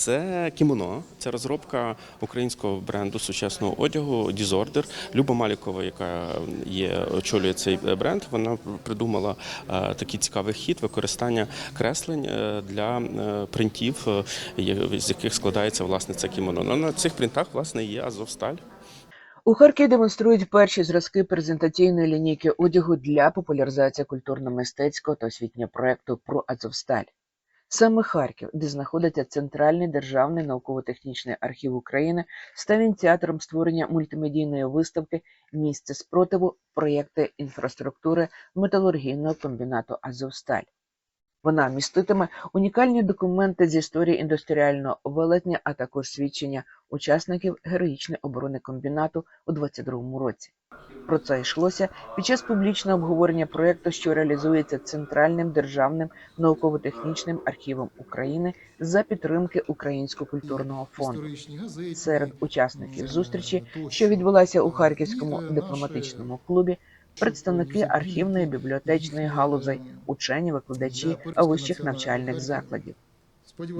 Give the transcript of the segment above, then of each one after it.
Це кімоно, це розробка українського бренду сучасного одягу Disorder. Люба Малікова, яка є очолює цей бренд, вона придумала е, такий цікавий хід використання креслень е, для е, принтів, е, з яких складається власне це кімоно. Ну, на цих принтах власне є Азовсталь. У Харкові демонструють перші зразки презентаційної лінійки одягу для популяризації культурно-мистецького та освітнього проекту про Азовсталь. Саме Харків, де знаходиться Центральний державний науково-технічний архів України, став ініціатором створення мультимедійної виставки Місце спротиву проєкти інфраструктури металургійного комбінату Азовсталь. Вона міститиме унікальні документи з історії індустріального велетня, а також свідчення учасників героїчної оборони комбінату у 22-му році. Про це йшлося під час публічного обговорення проєкту, що реалізується Центральним державним науково-технічним архівом України за підтримки Українського культурного фонду. Серед учасників зустрічі, що відбулася у Харківському дипломатичному клубі, представники архівної бібліотечної галузей, учені, викладачі вищих навчальних закладів.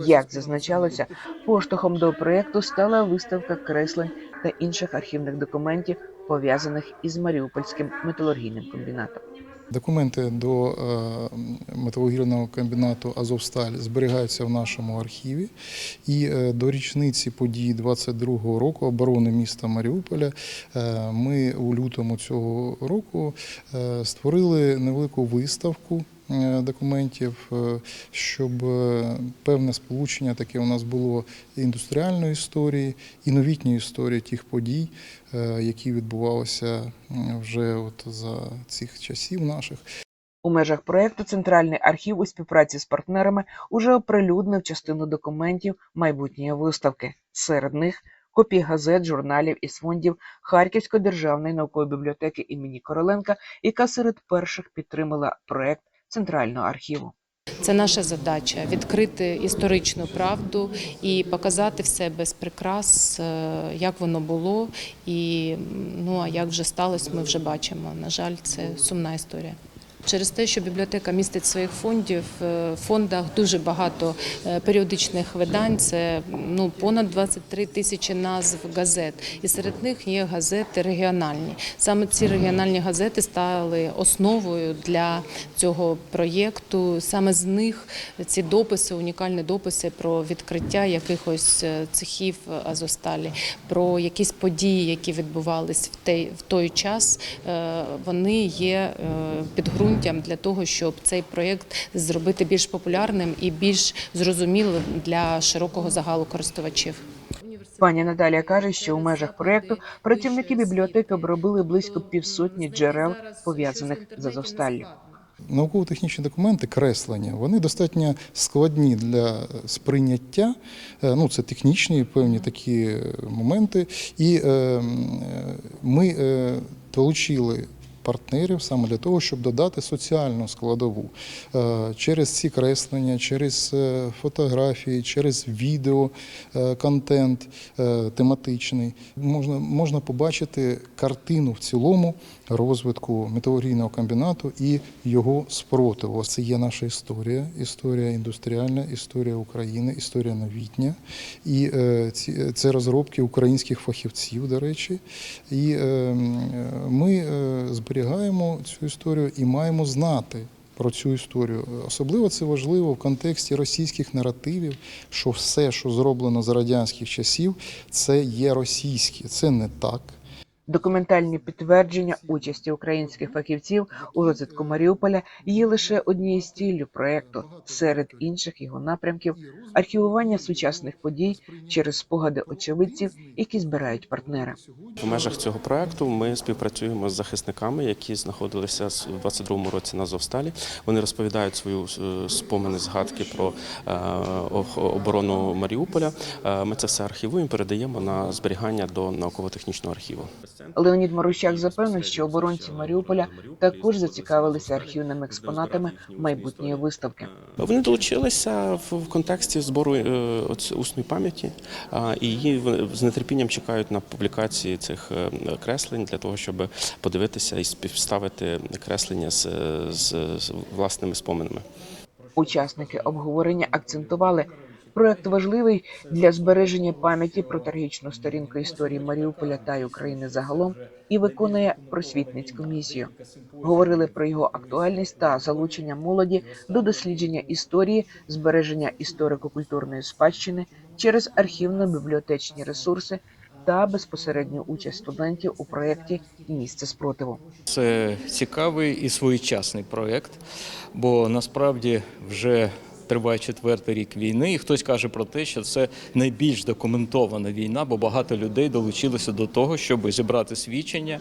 Як зазначалося, поштовхом до проєкту стала виставка креслень та інших архівних документів, пов'язаних із Маріупольським металургійним комбінатом. Документи до е, металургійного комбінату Азовсталь зберігаються в нашому архіві. І е, до річниці подій 22-го року оборони міста Маріуполя е, ми у лютому цього року створили невелику виставку. Е, Документів, е, щоб е, певне сполучення таке у нас було індустріальної історії і новітньої історії тих подій, які відбувалися вже от за цих часів наших. У межах проєкту Центральний архів у співпраці з партнерами уже оприлюднив частину документів майбутньої виставки. Серед них копії газет, журналів із фондів Харківської державної наукової бібліотеки імені Короленка, яка серед перших підтримала проєкт Центрального архіву. Це наша задача відкрити історичну правду і показати все без прикрас, е, як воно було, і ну а як вже сталося, ми вже бачимо. На жаль, це сумна історія. Через те, що бібліотека містить своїх фондів, е, в фондах дуже багато е, періодичних видань. Це ну понад 23 тисячі назв газет, і серед них є газети регіональні. Саме ці регіональні газети стали основою для цього проєкту. Саме з них ці дописи, унікальні дописи про відкриття якихось е, цехів Азосталі, про якісь події, які відбувались в той, час. Вони є е, підґрунтям для того, щоб цей проєкт зробити більш популярним і більш зрозумілим для широкого загалу користувачів. Пані Наталія каже, що у межах проєкту працівники бібліотеки обробили близько півсотні джерел, пов'язаних з Азовсталлю. Науково-технічні документи, креслення, вони достатньо складні для сприйняття. Е, Ну, це технічні певні такі моменти. І е, м, е, ми е, долучили партнерів саме для того, щоб додати соціальну складову Е, через ці креслення, через е, фотографії, через відео, е, тематичний. Можна, можна побачити картину в цілому розвитку металургійного комбінату і його спротиву. Це є наша історія, історія індустріальна, історія України, історія новітня. І це розробки українських фахівців, до речі. І е, м, е, ми е, зберігаємо цю історію і маємо знати. Про цю історію особливо це важливо в контексті російських наративів, що все, що зроблено за радянських часів, це є російське. Це не так. Документальні підтвердження участі українських фахівців у розвитку Маріуполя є лише однією з ціллю проекту. Серед інших його напрямків архівування сучасних подій через спогади очевидців, які збирають партнери. В межах цього проекту ми співпрацюємо з захисниками, які знаходилися у 22-му році на Азовсталі. Вони розповідають свою е, спомини, згадки про е, оборону Маріуполя. Е, Ми це все архівуємо, передаємо на зберігання до науково-технічного архіву. Леонід Марущак запевнив, що оборонці Маріуполя також зацікавилися архівними експонатами майбутньої виставки. Вони долучилися в, в контексті збору е, усної пам'яті, а, і її в- з нетерпінням чекають на публікації цих е, креслень для того, щоб подивитися і співставити креслення з, з, з власними споминами. Учасники обговорення акцентували, Проект важливий для збереження пам'яті про трагічну сторінку історії Маріуполя та України загалом і виконує просвітницьку місію. Говорили про його актуальність та залучення молоді до дослідження історії, збереження історико-культурної спадщини через архівно-бібліотечні ресурси та безпосередню участь студентів у проєкті Місце спротиву. Це цікавий і своєчасний проєкт, бо насправді вже триває четвертий рік війни, і хтось каже про те, що це найбільш документована війна, бо багато людей долучилося до того, щоб зібрати свідчення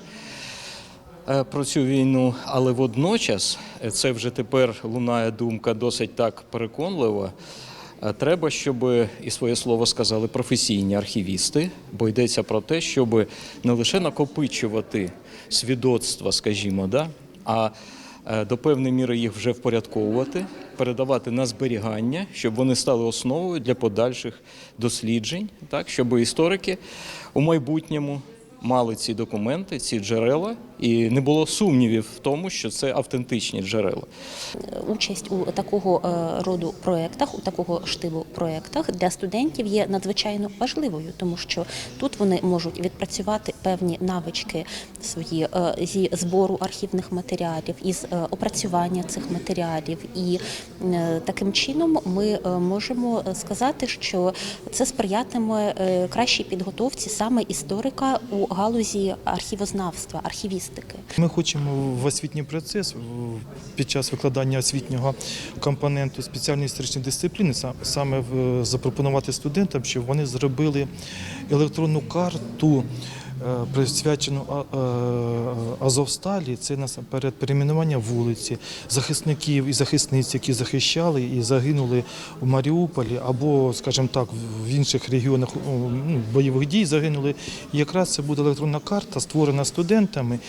е, про цю війну. Але водночас е, це вже тепер лунає думка досить так переконливо. Е, Треба, щоб і своє слово сказали професійні архівісти, бо йдеться про те, щоб не лише накопичувати свідоцтва, скажімо, да, а до певної міри їх вже впорядковувати, передавати на зберігання, щоб вони стали основою для подальших досліджень, так, щоб історики у майбутньому мали ці документи, ці джерела, і не було сумнівів в тому, що це автентичні джерела. участь у такого е, роду проєктах, у такого штибу проєктах для студентів є надзвичайно важливою, тому що тут вони можуть відпрацювати певні навички свої е, зі збору архівних матеріалів, із е, опрацювання цих матеріалів. І таким чином ми можемо сказати, що це сприятиме кращій підготовці саме історика у галузі архівознавства, архівістики. Ми хочемо в освітній процес під час викладання освітнього компоненту спеціальної історичної дисципліни са- саме запропонувати студентам, щоб вони зробили електронну карту. Е, Присвячену а- е, Азовсталі, це насамперед перейменування вулиці, захисників і захисниць, які захищали і загинули в Маріуполі, або, скажімо так, в інших регіонах ну, бойових дій загинули. І якраз це буде електронна карта, створена студентами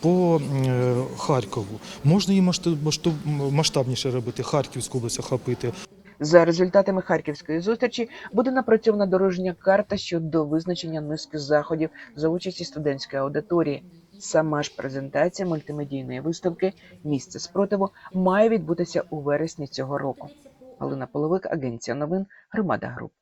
по е, Харкову. Можна її масштаб- масштаб- масштабніше робити, Харківську область охопити. За результатами харківської зустрічі буде напрацьована дорожня карта щодо визначення низки заходів за участі студентської аудиторії. Сама ж презентація мультимедійної виставки Місце спротиву має відбутися у вересні цього року. Галина Половик, агенція новин, громада груп.